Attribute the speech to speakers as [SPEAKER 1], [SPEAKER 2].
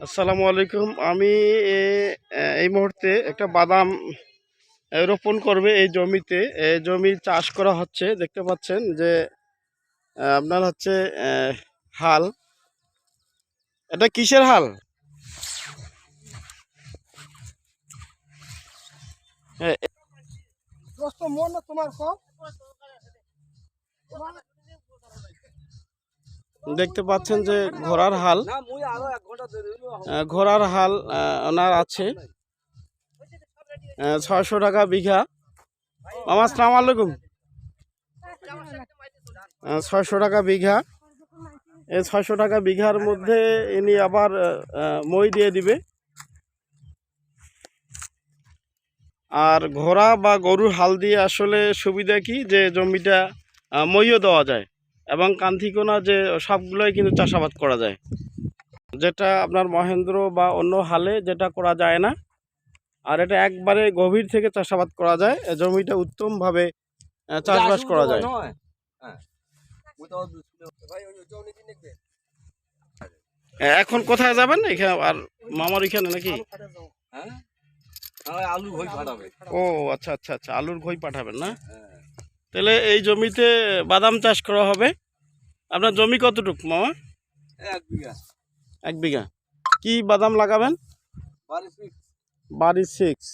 [SPEAKER 1] আসসালামু আলাইকুম। আমি এই মুহূর্তে একটা বাদাম রোপণ করবে এই জমিতে। এই জমি চাষ করা হচ্ছে। দেখতে পাচ্ছেন যে আপনার হচ্ছে হাল। এটা কিসের হাল? দেখতে পাচ্ছেন যে ঘোড়ার হাল। ঘোড়ার হাল ওনার আছে। ছয়শো টাকা বিঘা। মামা, আসসালামু আলাইকুম। ছয়শো টাকা বিঘা। এই ছয়শো টাকা বিঘার মধ্যে ইনি আবার মই দিয়ে দিবে। আর ঘোড়া বা গরুর হাল দিয়ে আসলে সুবিধা কি? যে জমিটা মইও দেওয়া যায়। এবং কান্থিকোনা যে সবগুলোই কিন্তু চাষাবাদ করা যায়। যেটা আপনার মহেন্দ্র বা অন্য হালে যেটা করা যায় না। আর এটা একবারে গভীর থেকে চাষাবাদ করা যায়। জমিটা উত্তমভাবে চাষবাস করা যায়।
[SPEAKER 2] হ্যাঁ।
[SPEAKER 1] এখন কোথায় যাবেন? এখানে আর মামার এখানে নাকি?
[SPEAKER 2] হ্যাঁ? হ্যাঁ
[SPEAKER 1] ও আচ্ছা আচ্ছা আচ্ছা আলুর ঘই পাঠাবেন না? তাহলে এই জমিতে বাদাম চাষ করা হবে। আপনার জমি কতটুক মামা?
[SPEAKER 2] এক বিঘা।
[SPEAKER 1] এক বিঘা। কি বাদাম লাগাবেন?
[SPEAKER 2] বাড়ি সিক্স
[SPEAKER 1] বাড়ি সিক্স